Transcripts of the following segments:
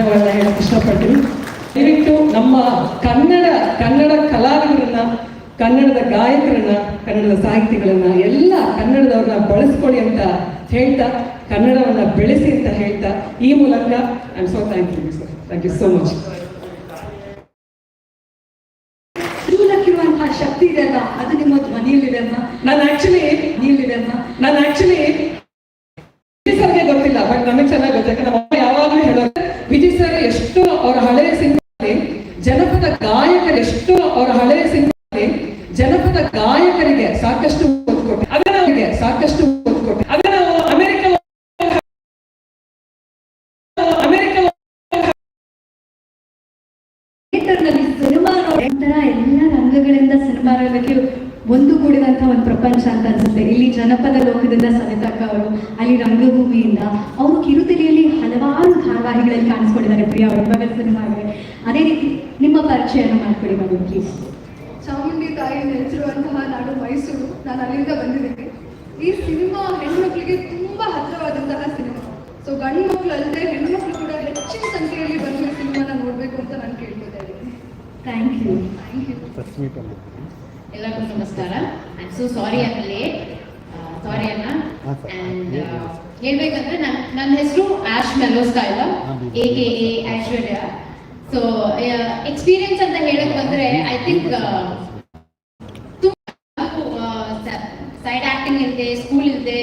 ಧನ್ಯವಾದ ಹೇಳಕ್ ಇಷ್ಟಪಡ್ತೀನಿ. ದಯವಿಟ್ಟು ನಮ್ಮ ಕನ್ನಡ ಕನ್ನಡ ಕಲಾವಿದರನ್ನ, ಕನ್ನಡದ ಗಾಯಕರನ್ನ, ಕನ್ನಡದ ಸಾಹಿತಿಗಳನ್ನ, ಎಲ್ಲ ಕನ್ನಡದವ್ರನ್ನ ಬಳಸ್ಕೊಳ್ಳಿ ಅಂತ ಹೇಳ್ತಾ, ಕನ್ನಡವನ್ನ ಬೆಳೆಸಿ ಅಂತ ಹೇಳ್ತಾ, ಈ ಮೂಲಕ I am so thank you sir thank you so much ಮೂಲಕ್ಕಿರುವಂತಹ ಶಕ್ತಿ ಇದೆ ಅಲ್ಲ ಅದು ನಿಮ್ಮ ಧ್ವನಿಯಲ್ಲಿದೆ ಅಮ್ಮ ನಾನು ಆಕ್ಚುಲಿ ಧ್ವನಿಯಲ್ಲಿದೆ ಅಮ್ಮ ನಾನು ಆಕ್ಚುಲಿ ವಿಜಯ್ ಸರ್ಗೆ ಗೊತ್ತಿಲ್ಲ ಬಟ್ ನಮಗೆ ಚೆನ್ನಾಗಿ ಗೊತ್ತು ಯಾಕಂದ್ರೆ ನಮ್ಮ ಅಮ್ಮ ಯಾವಾಗಲೂ ಹೇಳೋದು ವಿಜಯ್ ಸರ್ ಎಷ್ಟು ಅವರ ಹಳೆಯ ಸಿನಿಮಾದಲ್ಲಿ ಜನಪದ ಗಾಯಕರು ಎಷ್ಟು ಅವರ ಹಳೆಯ ಸಿನಿಮಾದಲ್ಲಿ ಜನಪದ ಗಾಯಕರಿಗೆ ಸಾಕಷ್ಟು ಒತ್ತು ಕೊಟ್ಟು ಆಗ ನಾವು ಸಾಕಷ್ಟು ಒತ್ತು ಕೊಟ್ಟು ಆಗ ನಾವು ಅಮೆರಿಕ ಅಮೆರಿಕ ಥಿಯೇಟರ್ನಲ್ಲಿ ಸಿನಿಮಾ ಒಂಥರ ಎಲ್ಲ ರಂಗಗಳಿಂದ ಸಿನಿಮಾ ರಂಗಕ್ಕೆ ಒಂದು ಕೂಡಿದಂತಹ ಒಂದು ಪ್ರಪಂಚ ಅಂತ ಅನ್ಸುತ್ತೆ. ಇಲ್ಲಿ ಜನಪದ ಲೋಕದಿಂದ ಸವಿತಕ್ಕ ಅವರು, ಅಲ್ಲಿ ರಂಗಭೂಮಿಯಿಂದ ಅವರು ಕಿರುತೆರೆಯಲ್ಲಿ ಹಲವಾರು ಧಾರಾವಾಹಿಗಳಲ್ಲಿ ಕಾಣಿಸ್ಕೊಂಡಿದ್ದಾರೆ. ಪ್ರಿಯ ಅವರು ಸಿನಿಮಾಗೆ ಅದೇ ರೀತಿ ನಿಮ್ಮ ಪರಿಚಯನ ಮಾಡ್ಕೊಡಿ ಮೇಡಮ್ ಪ್ಲೀಸ್ ಚಾಮುಂಡಿ ತಾಯಿ ನೆಲೆಸಿರುವಂತಹ ನಾಡು ಮೈಸೂರು. ನಾನು ಅಲ್ಲಿಂದ ಬಂದಿದ್ದೀನಿ. ಈ ಸಿನಿಮಾ ಹೆಣ್ಮಕ್ಳಿಗೆ ತುಂಬಾ ಹತ್ತಿರವಾದಂತಹ ಸಿನಿಮಾ. ಸೊ ಗಂಡು ಮಕ್ಕಳು ಅಲ್ಲದೆ ಹೆಣ್ಣು ಕೂಡ ಥ್ಯಾಂಕ್ ಯು ಎಲ್ಲರಿಗೂ ನಮಸ್ಕಾರ. I am so sorry I late sorry ಅಣ್ಣ. ಅಂಡ್ ಹೇಳ್ಬೇಕಂದ್ರೆ ನನ್ನ ನನ್ನ ಹೆಸರು ಆಶ್ ಮೆಲೋಸ್ಕಾಯ್ಲ A K A Aishwarya. So experience ಅಂತ ಹೇಳಕ್ ಬಂದ್ರೆ ಐ ಥಿಂಕ್ ಸೈಡ್ ಆಕ್ಟಿಂಗ್ ಇಲ್ಲದೆ ಸ್ಕೂಲ್ ಇಲ್ಲದೆ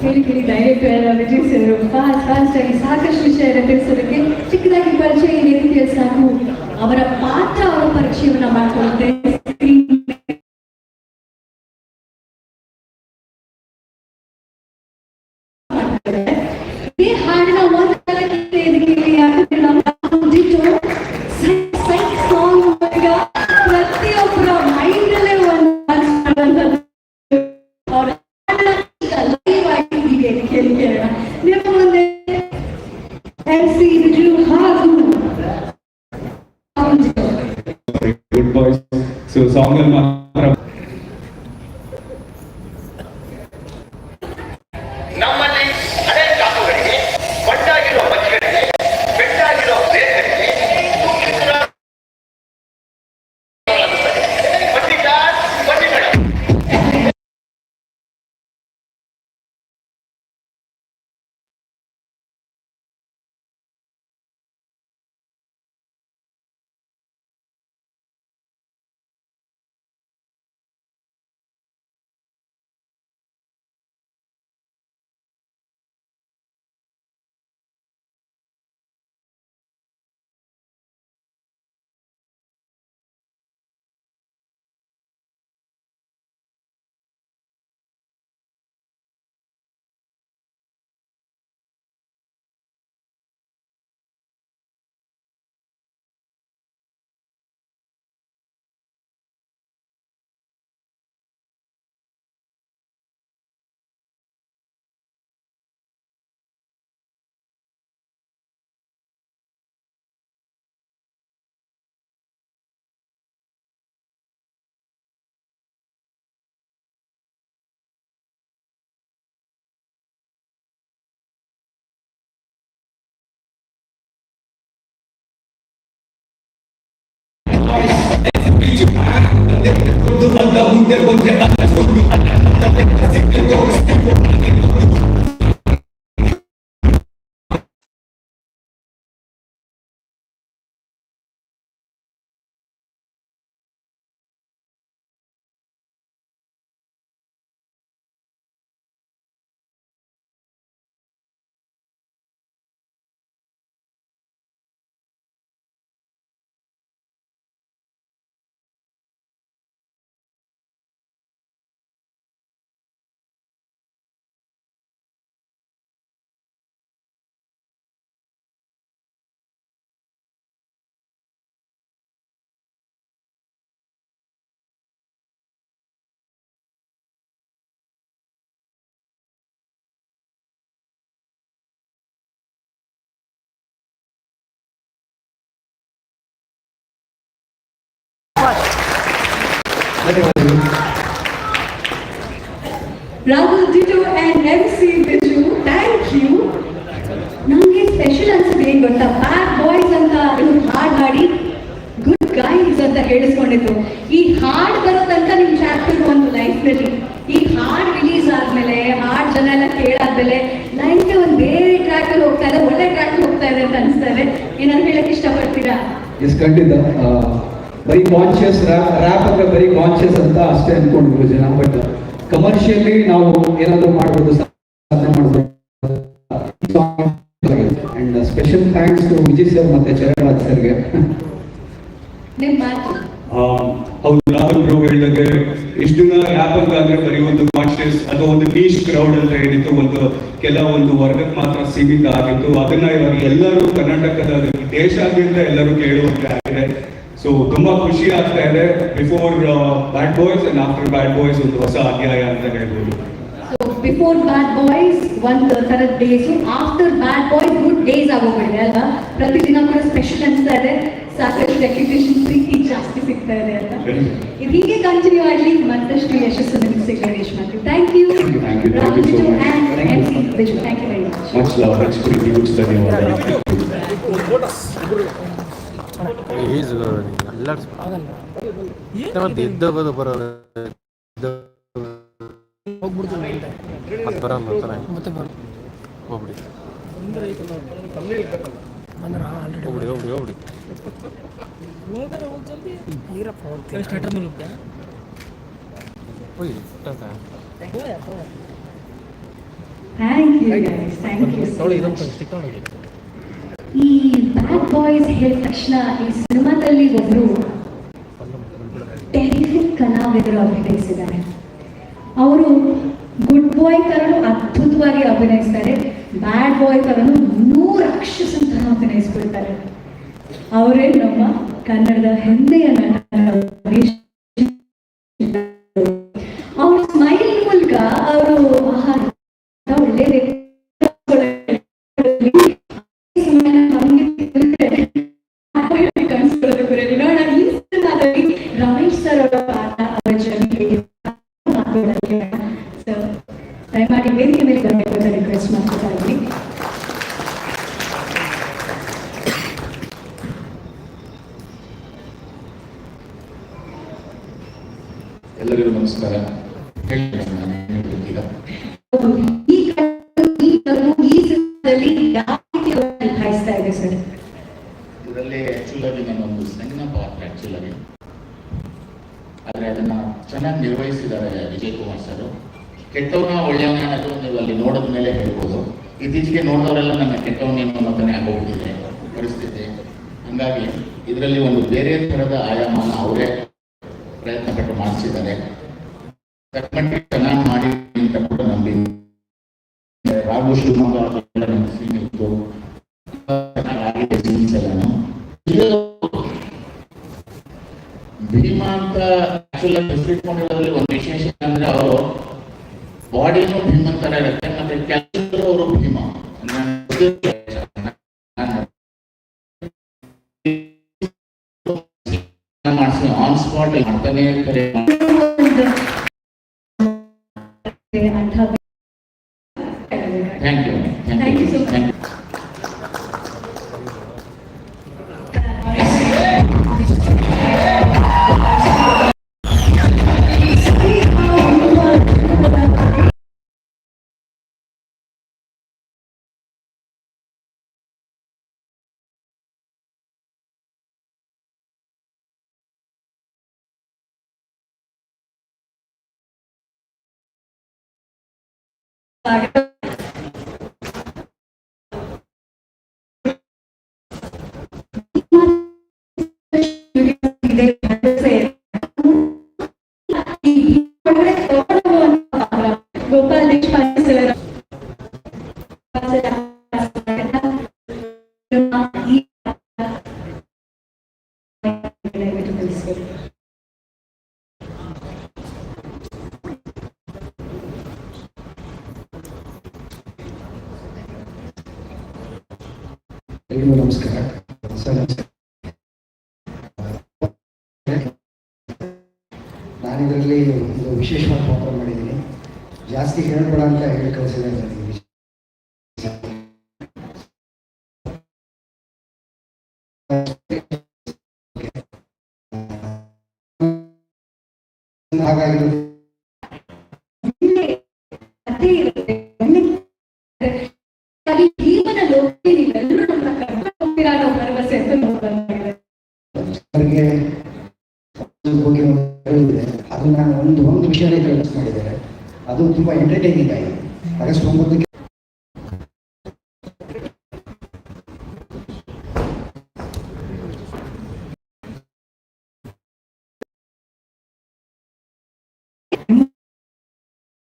ಕೇಳಿ ಕೇಳಿ director Vijay sir fast fast ಆಗಿ ಸಾಕಷ್ಟು ವಿಷಯ ತಿಳಿಸೋದಕ್ಕೆ ಚಿಕ್ಕದಾಗಿ ಪರಿಚಯ ಈ ರೀತಿಯಲ್ಲಿ ಸಾಕು. ಅವರ ಪಾತ್ರ ಅವರ ಪರಿಚಯವನ್ನ ಮಾಡ್ಕೊಳ್ಳುತ್ತೆ. ಈ ಹಾಡಿನ ಒಂದು ವೇದಿಕೆಯಲ್ಲಿ ಯಾಕಂದ್ರೆ ನಮ್ಮ ಡಿಟೋ ಸೈ- ಸೈ ಸಾಂಗ್ ಮೂಲಕ ಪ್ರತಿಯೊಬ್ಬರ ಮೈಂಡಲ್ಲೇ ಒಂದು Todo mundo é muito bom, é muito bom, é muito bom, é muito bom, Rahul Jitu and M C Biju thank you ನನಗೆ ಸ್ಪೆಷಲ್ ಅನ್ಸುತ್ತೆ ಏನ್ ಗೊತ್ತಾ? ಬ್ಯಾಡ್ ಬಾಯ್ಸ್ ಅಂತ ಇವ್ರು ಹಾಡ್ ಹಾಡಿ ಗುಡ್ ಗೈಸ್ ಅಂತ ಹೇಳಿಸ್ಕೊಂಡಿದ್ರು. ಈ ಹಾಡ್ ಬರೋ ತನಕ ನಿಮ್ ಚಾಪ್ಟರ್ ಒಂದು ಲೈಫ್ನಲ್ಲಿ ಈ ಹಾಡ್ ರಿಲೀಸ್ ಆದ್ಮೇಲೆ, ಹಾಡ್ ಜನ ಎಲ್ಲ ಕೇಳಾದ್ಮೇಲೆ ಲೈಫ್ ಒಂದು ಬೇರೆ ಟ್ರ್ಯಾಕ್ ಅಲ್ಲಿ ಹೋಗ್ತಾ ಇದೆ, ಒಳ್ಳೆ ಟ್ರ್ಯಾಕ್ ಹೋಗ್ತಾ ಇದೆ ಅಂತ ಅನಿಸ್ತಾ ಇದೆ. ಏನಾದ್ರು ಹೇಳಕ್ ಇಷ್ಟಪಡ್ತೀರಾ? ಎಸ್ ಖಂಡಿತ. ಬರೀ ಕಾನ್ಶಿಯಸ್ ರ್ಯಾಪ್ ಅಂದ್ರೆ ಬರೀ ಕಾನ್ಶಿಯಸ್ ಅಂತ ಅಷ್ಟೇ ಅನ್ಕೊಂಡಿದ್ರು ಜನ ಬಟ್ ಕಮರ್ಷಿಯಲಿ ನಾವು ಏನಾದರೂ ಮಾಡ್ಬೋದು ಸಾಧನೆ ಮಾಡ್ಬೋದು. And special thanks to Vijay sir ಮತ್ತೆ ಚರಣರಾಜ್ ಸರ್ಗೆ ಹೌದು ರಾಹುಲ್ ಬ್ರೋ ಹೇಳಿದಾಗೆ ಇಷ್ಟು ದಿನ ರ್ಯಾಪ್ ಅಂತ ಅಂದ್ರೆ ಬರೀ ಒಂದು ಕಾನ್ಶಿಯಸ್ ಅಥವಾ ಒಂದು ನೀಶ್ ಕ್ರೌಡ್ ಅಂತ ಏನಿತ್ತು ಒಂದು ಕೆಲವೊಂದು ವರ್ಗಕ್ಕೆ ಮಾತ್ರ ಸೀಮಿತ ಆಗಿತ್ತು. ಅದನ್ನ ಇವಾಗ ಎಲ್ಲರೂ ಕರ್ನಾಟಕದ ದೇಶಾದ್ಯಂತ ಎಲ್ಲರೂ ಕೇಳುವಂತೆ ಆಗಿದೆ. ಸೊ ತುಂಬಾ ಖುಷಿ ಆಗ್ತಾ ಇದೆ before bad boys and after bad boys ಒಂದು ಹೊಸ ಅಧ್ಯಾಯ ಅಂತ ಹೇಳ್ಬೋದು. ಸೊ ಬಿಫೋರ್ ಬ್ಯಾಡ್ ಬಾಯ್ಸ್ ಒಂದು ತರದ days after bad boys good days ಆಗೋಗ್ಬಿಟ್ಟಿದೆ ಅಲ್ವಾ? ಪ್ರತಿದಿನ ಕೂಡ ಸ್ಪೆಷಲ್ ಅನಿಸ್ತಾ ಇದೆ. ಸಾಕಷ್ಟು ರೆಕ್ಯುಟೇಷನ್ ಪ್ರೀತಿ ಜಾಸ್ತಿ ಸಿಗ್ತಾ ಇದೆ ಅಂತ. ಇದು ಹೀಗೆ ಕಂಟಿನ್ಯೂ ಆಗಲಿ ಮತ್ತಷ್ಟು ಯಶಸ್ಸು ನಿಮಗೆ ಸಿಗಲಿ Yashwant thank you Thank you, thank you, thank you so much. And M C Biju thank you very much much love much ಪ್ರೀತಿ ಹುಚ್ಚ ಧನ್ಯವಾದ ಈಜು ಎಲ್ಲರೂ ಮತ್ತೆ ಇದ್ದ ಬದು ಬರೋದು ಮತ್ತೆ ಬರಲ್ಲ ಹೋಗ್ಬಿಡಿ ಹೋಗ್ಬಿಡಿ ಹೋಗ್ಬಿಡಿ ಹೋಗ್ಬಿಡಿ ಹೋಗಿ ಥ್ಯಾಂಕ್ ಯು ಥ್ಯಾಂಕ್ ಯು ನೋಡಿ ಇದೊಂದು ಸಿಕ್ಕೊಂಡು ಈ ಬ್ಯಾಡ್ ಬಾಯ್ಸ್ ಹೇಳಿದ ತಕ್ಷಣ ಈ ಸಿನಿಮಾದಲ್ಲಿ ಒಬ್ರು ಟೆರಿಫಿಕ್ ಕಲಾವಿದರು ಅಭಿನಯಿಸಿದ್ದಾರೆ. ಅವರು ಗುಡ್ ಬಾಯ್ ತರನು ಅದ್ಭುತವಾಗಿ ಅಭಿನಯಿಸ್ತಾರೆ. ಬ್ಯಾಡ್ ಬಾಯ್ ತರನು ನೂರು ರಾಕ್ಷಸನ್ ಅಭಿನಯಿಸ್ಕೊಳ್ತಾರೆ. ಅವರೇ ನಮ್ಮ ಕನ್ನಡದ ಹೆಮ್ಮೆಯ ನಟ. ದಯಮಾಡಿ ವೇದಿಕೆ ಮೇಲೆ ಬರಬೇಕು ಅಂತ ರಿಕ್ವೆಸ್ಟ್ ಮಾಡ್ತಾ ಇದ್ವಿ ಎಲ್ಲರಿಗೂ ನಮಸ್ಕಾರ. ಇದರಲ್ಲಿ ಆಕ್ಚುಲ್ ಆಗಿ ನಾನು ಒಂದು ಸಣ್ಣ ಪಾತ್ರ ಆಕ್ಚುಲ್ ಆಗಿ. ಆದ್ರೆ ಅದನ್ನ ಚೆನ್ನಾಗಿ ನಿರ್ವಹಿಸಿದ್ದಾರೆ ವಿಜಯ್ ಕುಮಾರ್ ಸರ್. ಕೆಟ್ಟವನ ಒಳ್ಳೆಯವನ ಅನ್ನೋದು ನೀವು ಅಲ್ಲಿ ನೋಡಿದ ಮೇಲೆ ಹೇಳ್ಬೋದು. ಇತ್ತೀಚೆಗೆ ನೋಡಿದವರೆಲ್ಲ ನನ್ನ ಕೆಟ್ಟವನೇನು ಅನ್ನೋದನ್ನೇ ಆಗೋಗಿದೆ ಪರಿಸ್ಥಿತಿ. ಹಂಗಾಗಿ ಇದರಲ್ಲಿ ಒಂದು ಬೇರೆ ಥರದ ಆಯಾಮನ ಅವರೇ ಪ್ರಯತ್ನ ಪಟ್ಟು ಮಾಡಿಸಿದ್ದಾರೆ ಚೆನ್ನಾಗಿ ಮಾಡಿ ಅಂತ ಕೂಡ ನಂಬಿ. ರಾಘು ಶಿವಮೊಗ್ಗ ಭೀಮಾ ಅಂತ ಒಂದು ವಿಶೇಷ ಅಂದ್ರೆ ಅವರು ಬಾಡಿನೂ ಭೀಮನ್ ತರ ಇರುತ್ತೆ ಮತ್ತೆ ಕೆಲಸ ಅವರು ಭೀಮ ಆನ್ ಸ್ಪಾಟ್ ಮಾಡ್ತಾನೆ ಇರ್ತಾರೆ ಇದೆ ಭರವಸೆ ನಾನು ಇದರಲ್ಲಿ ಒಂದು ವಿಶೇಷವಾದ ಪಾತ್ರ ಮಾಡಿದ್ದೀನಿ ಜಾಸ್ತಿ ಹೇಳ್ಬೇಡ ಅಂತ ಹೇಳಿ ಕಳಿಸಿದೆ ನನಗೆ. ಹಾಗಾಗಿ ಜೀವನ ಭರವಸೆ ಅಂತ ನಾನು ಒಂದು ಒಂದು ವಿಷಯನೇ ಕಳಿಸ್ ಮಾಡಿದ್ದಾರೆ ಅದು ತುಂಬ ಎಂಟರ್ಟೈನಿಂಗ್ ಆಗಿದೆ. ಆಗಸ್ಟ್ ಒಂಬತ್ತಕ್ಕೆ